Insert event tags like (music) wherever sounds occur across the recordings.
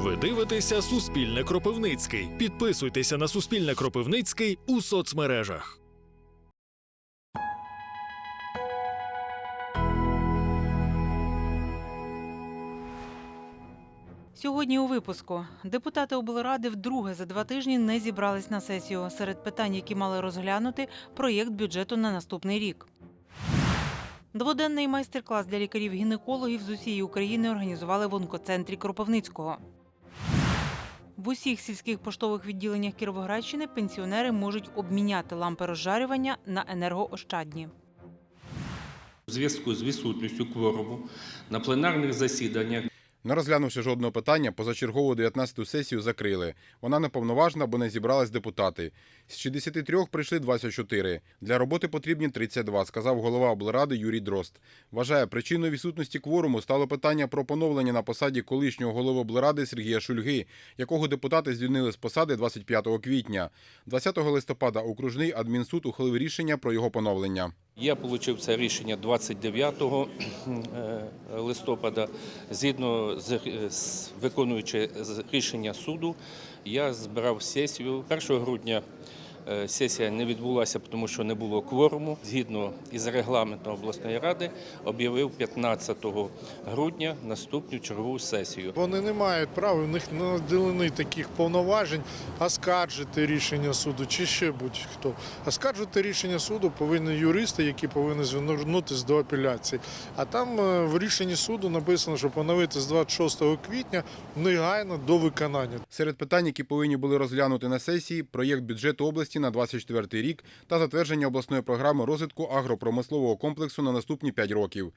Ви дивитеся Суспільне Кропивницький. Підписуйтеся на Суспільне Кропивницький у соцмережах. Сьогодні у випуску депутати облради вдруге за два тижні не зібрались на сесію. Серед питань, які мали розглянути, проєкт бюджету на наступний рік. Дводенний майстер-клас для лікарів-гінекологів з усієї України організували в онкоцентрі Кропивницького. В усіх сільських поштових відділеннях Кіровоградщини пенсіонери можуть обміняти лампи розжарювання на енергоощадні. У зв'язку з відсутністю кворуму на пленарних засіданнях Не розглянувши жодного питання, позачергову 19-ту сесію закрили. Вона неповноважна, бо не зібрались депутати. З 63 прийшли 24. Для роботи потрібні 32, сказав голова облради Юрій Дрозд. Вважає, причиною відсутності кворуму стало питання про поновлення на посаді колишнього голови облради Сергія Шульги, якого депутати звільнили з посади 25 квітня. 20 листопада окружний адмінсуд ухвалив рішення про його поновлення. Я отримав це рішення 29 е, листопада. Згідно з, з виконуючи рішення суду, я збирав сесію 1 грудня. Е, Сесія не відбулася, тому що не було кворуму. Згідно із регламентом обласної ради, об'явив 15 грудня наступну чергову сесію. Вони не мають права, у них не наділені таких повноважень оскаржити рішення суду чи ще будь-хто. Оскаржити рішення суду повинні юристи, які повинні звернутися до апеляції. А там е, в рішенні суду написано, що поновити з 26 квітня негайно до виконання. Серед питань, які повинні були розглянути на сесії, проєкт бюджету області на 24 рік та затвердження обласної програми розвитку агропромислового комплексу на наступні 5 років.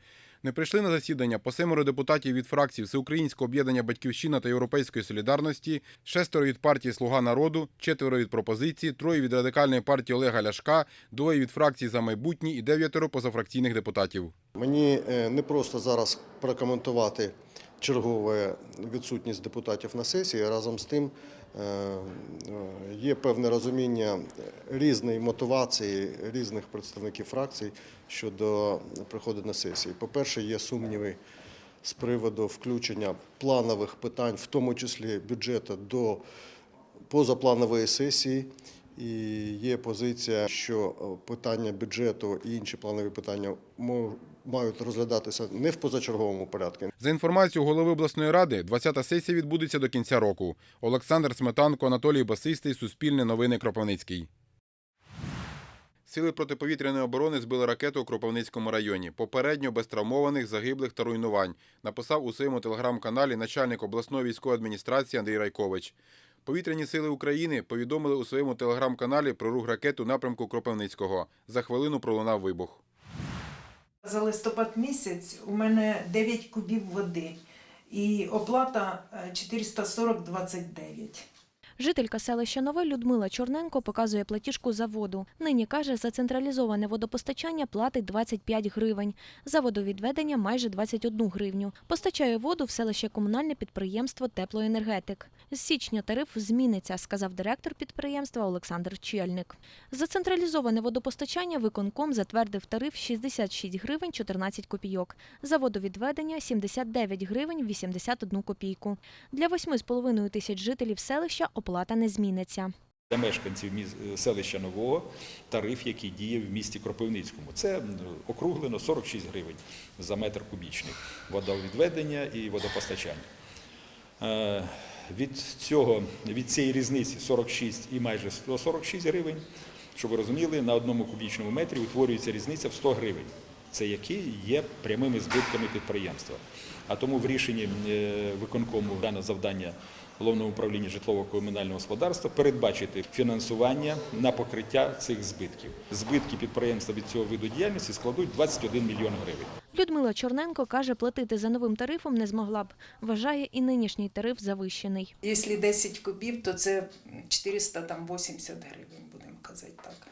Не прийшли на засідання по семеро депутатів від фракцій Всеукраїнського об'єднання Батьківщина та Європейської солідарності, шестеро від партії Слуга народу, четверо від пропозиції, троє від радикальної партії Олега Ляшка, двоє від фракції за майбутнє і дев'ятеро позафракційних депутатів. Мені е, не просто зараз прокоментувати чергову відсутність депутатів на сесії. Разом з тим е, є певне розуміння різної мотивації різних представників фракцій щодо приходу на сесії. По-перше, є сумніви з приводу включення планових питань, в тому числі бюджету, до позапланової сесії. І є позиція, що е, питання бюджету і інші планові питання мають розглядатися не в позачерговому порядку, За інформацією голови обласної ради, 20-та сесія відбудеться до кінця року. Олександр Сметанко, Анатолій Басистий, Суспільне новини Кропивницький. Сили протиповітряної оборони збили ракету у Кропивницькому районі. Попередньо без травмованих, загиблих та руйнувань. Написав у своєму телеграм-каналі начальник обласної військової адміністрації Андрій Райкович. Повітряні сили України повідомили у своєму телеграм-каналі про рух ракету напрямку Кропивницького. За хвилину пролунав вибух. За листопад місяць у мене 9 кубів води і оплата е, 440,29. Жителька селища Нове Людмила Чорненко показує платіжку за воду. Нині каже, за централізоване водопостачання платить 25 гривень, за водовідведення майже 21 гривню. Постачає воду в селище комунальне підприємство Теплоенергетик. З січня тариф зміниться, сказав директор підприємства Олександр Чельник. За централізоване водопостачання виконком затвердив тариф 66 гривень 14 копійок. За водовідведення 79 гривень 81 копійку. Для 8,5 тисяч жителів селища оплата не зміниться. Для мешканців селища Нового тариф, який діє в місті Кропивницькому. Це округлено 46 гривень за метр кубічний водовідведення і водопостачання. Е, Від цього, від цієї різниці 46 і майже 146 гривень, щоб ви розуміли, на одному кубічному метрі утворюється різниця в 100 гривень. Це які є прямими збитками підприємства. А тому в рішенні е, виконкому дане завдання головного управління житлово-комунального господарства передбачити фінансування на покриття цих збитків. Збитки підприємства від цього виду діяльності складуть 21 мільйон гривень. Людмила Чорненко каже, платити за новим тарифом не змогла б. Вважає і нинішній тариф завищений. Якщо 10 кубів, то це 480 гривень, будемо казати так.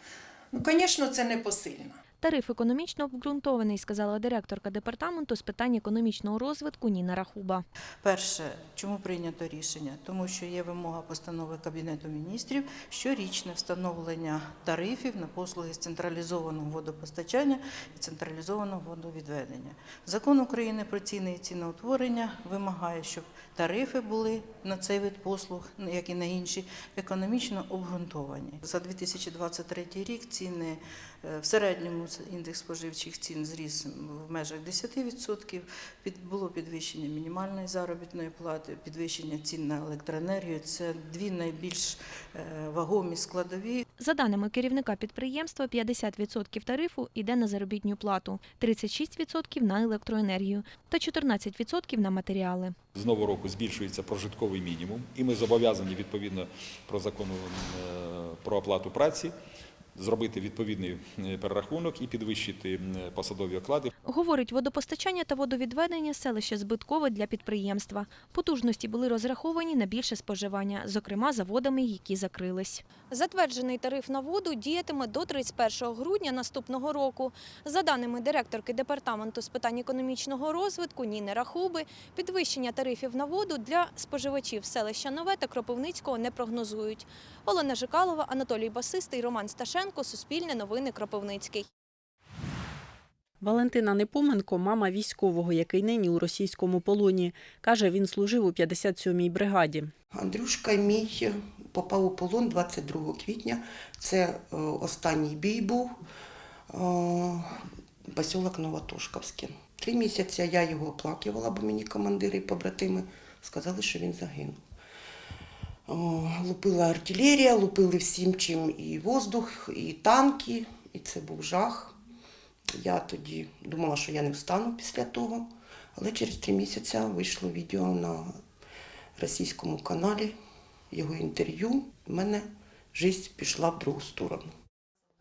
Ну, звісно, це не посильно. Тариф економічно обґрунтований, сказала директорка департаменту з питань економічного розвитку Ніна Рахуба. Перше, чому прийнято рішення? Тому що є вимога постанови Кабінету міністрів щорічне встановлення тарифів на послуги з централізованого водопостачання і централізованого водовідведення. Закон України про ціни і ціноутворення вимагає, щоб тарифи були на цей вид послуг, як і на інші, економічно обґрунтовані. За 2023 рік ціни в середньому індекс споживчих цін зріс в межах 10%. Під було підвищення мінімальної заробітної плати, підвищення цін на електроенергію. Це дві найбільш е, вагомі складові. За даними керівника підприємства, 50% тарифу йде на заробітну плату, 36% на електроенергію та 14% на матеріали. З нового року збільшується прожитковий мінімум, і ми зобов'язані відповідно про закон е, про оплату праці зробити відповідний е, перерахунок і підвищити посадові оклади. Говорить, водопостачання та водовідведення селище збиткове для підприємства. Потужності були розраховані на більше споживання, зокрема заводами, які закрились. Затверджений тариф на воду діятиме до 31 грудня наступного року. За даними директорки департаменту з питань економічного розвитку Ніни Рахуби, підвищення тарифів на воду для споживачів селища Нове та Кропивницького не прогнозують. Олена Жикалова, Анатолій Басистий, Роман Сташенко, Суспільне новини Кропивницький. Валентина Непоменко – мама військового, який нині у російському полоні. Каже, він служив у 57-й бригаді. Андрюшка мій попав у полон 22 квітня. Це е, останній бій був е, посілок Новотошківське. Три місяці я його оплакувала, бо мені командири і побратими сказали, що він загинув. Лупила артилерія, лупили всім чим і воздух, і танки, і це був жах. Я тоді думала, що я не встану після того, але через три місяці вийшло відео на російському каналі, його інтерв'ю. У мене життя пішла в другу сторону.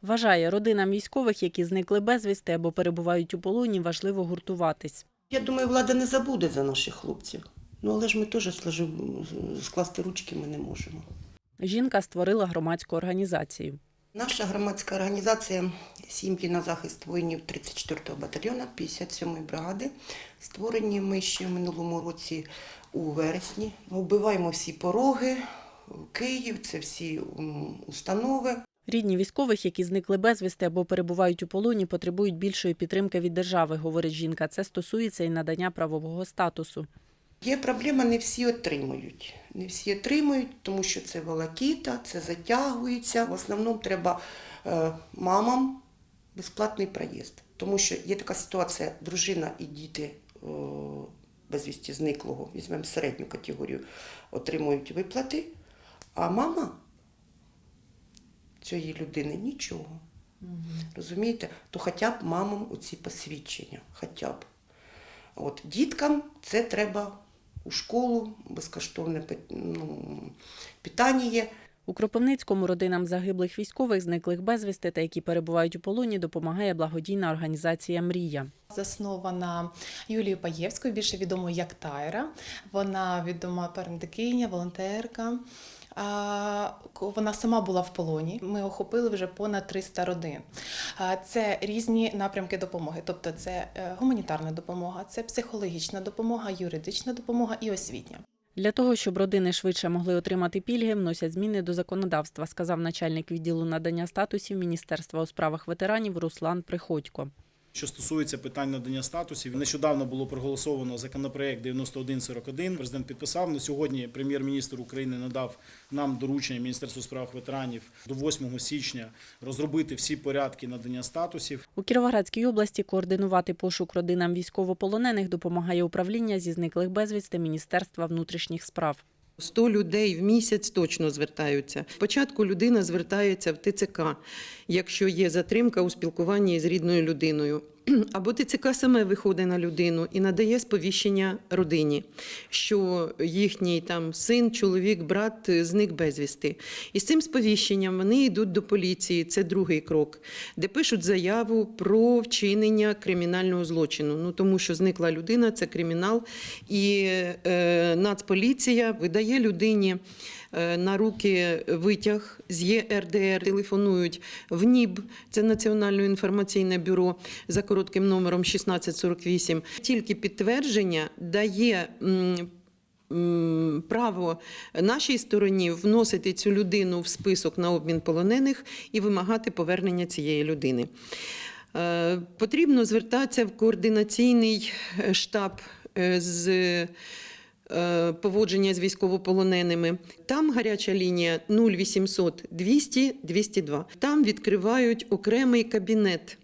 Вважає, родинам військових, які зникли безвісти або перебувають у полоні, важливо гуртуватись. Я думаю, влада не забуде за наших хлопців. Ну але ж ми теж скласти ручки ми не можемо. Жінка створила громадську організацію. Наша громадська організація Сім'ї на захист воїнів 34-го батальйону 57-ї бригади. Створені ми ще в минулому році у вересні. Вбиваємо всі пороги, Київ, це всі установи. Рідні військових, які зникли безвісти або перебувають у полоні, потребують більшої підтримки від держави, говорить жінка. Це стосується і надання правового статусу. Є проблема, не всі отримують. Не всі отримують, тому що це волокіта, це затягується. В основному треба е, мамам безплатний проїзд. Тому що є така ситуація, дружина і діти е, безвісті зниклого, візьмемо середню категорію, отримують виплати, а мама цієї людини нічого. Розумієте? То хоча б мамам оці посвідчення, хоча б. От, діткам це треба у школу, безкоштовне ну, питання є. У Кропивницькому родинам загиблих військових, зниклих безвісти та які перебувають у полоні, допомагає благодійна організація Мрія. Заснована Юлією Паєвською, більше відомою як Тайра. Вона відома парамедикиня, волонтерка. Вона сама була в полоні. Ми охопили вже понад 300 родин. Це різні напрямки допомоги, тобто це е, гуманітарна допомога, це психологічна допомога, юридична допомога і освітня. Для того, щоб родини швидше могли отримати пільги, вносять зміни до законодавства, сказав начальник відділу надання статусів Міністерства у справах ветеранів Руслан Приходько. Що стосується питань надання статусів, нещодавно було проголосовано законопроект 9141. Президент підписав. На сьогодні прем'єр-міністр України надав нам доручення Міністерству у справах ветеранів до 8 січня розробити всі порядки надання статусів. У Кіровоградській області координувати пошук родинам військовополонених допомагає управління зі зниклих безвісти Міністерства внутрішніх справ. 100 людей в місяць точно звертаються. Спочатку людина звертається в ТЦК, якщо є затримка у спілкуванні з рідною людиною. (clears throat) Або ТЦК саме виходить на людину і надає сповіщення родині, що їхній там син, чоловік, брат зник безвісти. І з цим сповіщенням вони йдуть до поліції. Це другий крок, де пишуть заяву про вчинення кримінального злочину. Ну тому що зникла людина, це кримінал, і е, Нацполіція видає людині на руки витяг з ЄРДР, телефонують в НІБ, це Національне інформаційне бюро за коротким номером 1648. Тільки підтвердження дає. Право нашій стороні вносити цю людину в список на обмін полонених і вимагати повернення цієї людини. Е, Потрібно звертатися в координаційний е, штаб е, з е, поводження з військовополоненими. Там гаряча лінія 0800 200 202. Там відкривають окремий кабінет.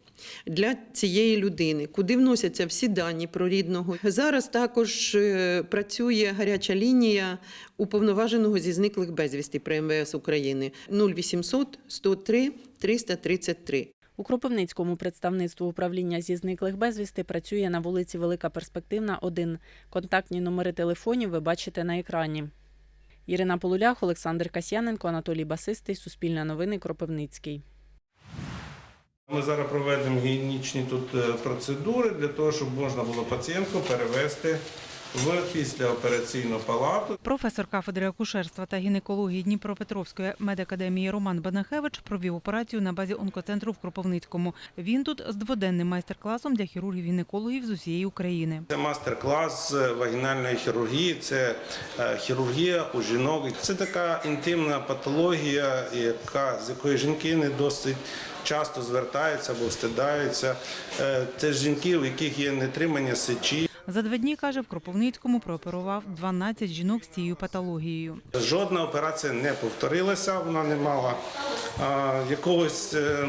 Для цієї людини, куди вносяться всі дані про рідного. Зараз також е, працює гаряча лінія уповноваженого зі зниклих безвісти при МВС України 0800 103 333. У Кропивницькому представництво управління зі зниклих безвісти працює на вулиці Велика Перспективна, 1. Контактні номери телефонів ви бачите на екрані. Ірина Полулях, Олександр Касьяненко, Анатолій Басистий, Суспільне новини, Кропивницький. Ми зараз проведемо гігієнічні тут е, процедури для того, щоб можна було пацієнтку перевести в післяопераційну палату. Професор кафедри акушерства та гінекології Дніпропетровської медакадемії Роман Банахевич провів операцію на базі онкоцентру в Кропивницькому. Він тут з дводенним майстер-класом для хірургів-гінекологів з усієї України. Це мастер-клас вагінальної хірургії, це е, хірургія у жінок. Це така інтимна патологія, яка з якої жінки не досить часто звертаються або встидаються. Е, Це жінки, у яких є нетримання сечі. За два дні, каже, в Кропивницькому прооперував 12 жінок з цією патологією. Жодна операція не повторилася, вона не мала якогось е,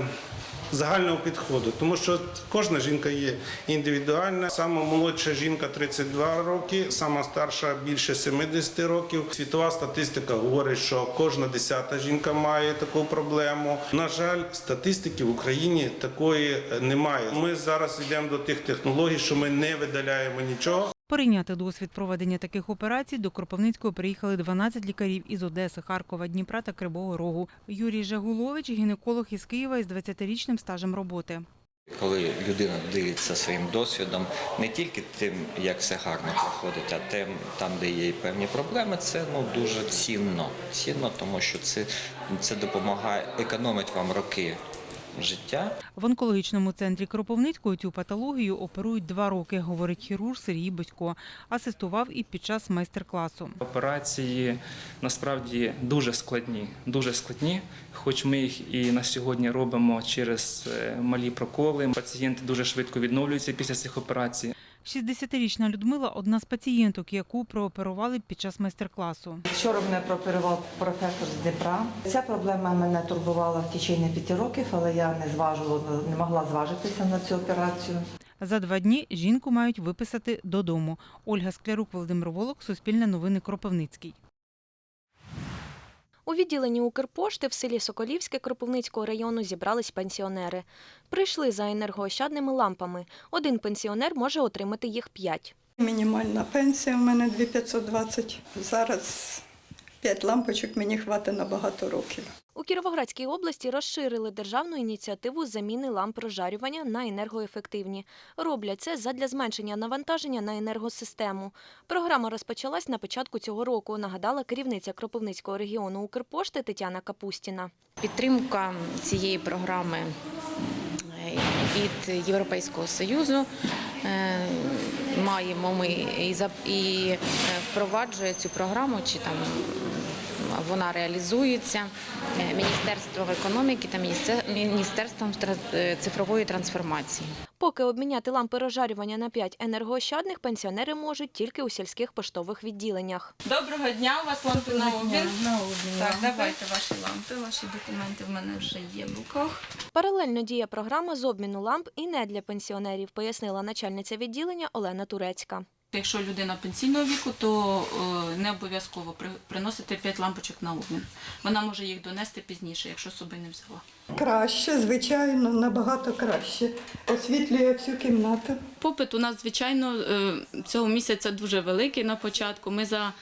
загального підходу, тому що кожна жінка є індивідуальна. Сама молодша жінка 32 роки, сама старша більше 70 років. Світова статистика говорить, що кожна десята жінка має таку проблему. На жаль, статистики в Україні такої немає. Ми зараз йдемо до тих технологій, що ми не видаляємо нічого. Перейняти досвід проведення таких операцій до Кропивницького приїхали 12 лікарів із Одеси, Харкова, Дніпра та Кривого Рогу. Юрій Жагулович – гінеколог із Києва із 20-річним стажем роботи. Коли людина ділиться своїм досвідом, не тільки тим, як все гарно проходить, а тим, там, де є певні проблеми, це ну дуже цінно. Цінно, тому що це, це допомагає економить вам роки життя. В онкологічному центрі Кропивницького цю патологію оперують два роки, говорить хірург Сергій Босько. Асистував і під час майстер-класу. Операції насправді дуже складні, дуже складні, хоч ми їх і на сьогодні робимо через е, малі проколи. Пацієнти дуже швидко відновлюються після цих операцій. 60-річна Людмила – одна з пацієнток, яку прооперували під час майстер-класу. Вчора мене прооперував професор з Дніпра. Ця проблема мене турбувала в течение п'яти років, але я не зважувала, не могла зважитися на цю операцію. За два дні жінку мають виписати додому. Ольга Склярук, Володимир Волок, Суспільне новини Кропивницький. У відділенні Укрпошти в селі Соколівське Кропивницького району зібрались пенсіонери. Прийшли за енергоощадними лампами. Один пенсіонер може отримати їх п'ять. Мінімальна пенсія у мене 2520. Зараз 5 лампочок мені хватить на багато років. У Кіровоградській області розширили державну ініціативу заміни ламп розжарювання на енергоефективні. Роблять це задля зменшення навантаження на енергосистему. Програма розпочалась на початку цього року, нагадала керівниця Кропивницького регіону Укрпошти Тетяна Капустіна. Підтримка цієї програми е, від Європейського Союзу е, маємо ми і е, впроваджує цю програму, чи там вона реалізується е, Міністерством економіки та Міністерством е, цифрової трансформації. Поки обміняти лампи розжарювання на 5 енергоощадних пенсіонери можуть тільки у сільських поштових відділенннях. Доброго дня, у вас лампи на обмін. Так, давайте ваші лампи, ваші документи в мене вже є в руках. Паралельно діє програма з обміну ламп і не для пенсіонерів, пояснила начальниця відділення Олена Турецька. Якщо людина пенсійного віку, то е, не обов'язково приносити 5 лампочок на обмін. Вона може їх донести пізніше, якщо з собою не взяла. Краще, звичайно, набагато краще. Освітлює всю кімнату. Попит у нас, звичайно, е, цього місяця дуже великий на початку. Ми за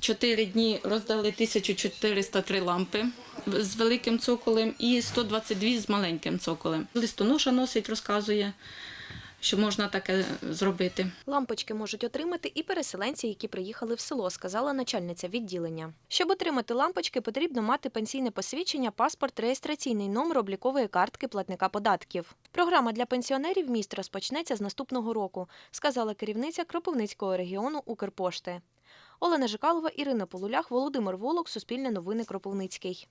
4 дні роздали 1403 лампи з великим цоколем і 122 з маленьким цоколем. Листоноша носить, розказує, що можна таке зробити. Лампочки можуть отримати і переселенці, які приїхали в село, сказала начальниця відділення. Щоб отримати лампочки, потрібно мати пенсійне посвідчення, паспорт, реєстраційний номер облікової картки платника податків. Програма для пенсіонерів міст розпочнеться з наступного року, сказала керівниця Кропивницького регіону Укрпошти. Олена Жикалова, Ірина Полулях, Володимир Волок, Суспільне новини Кропивницький.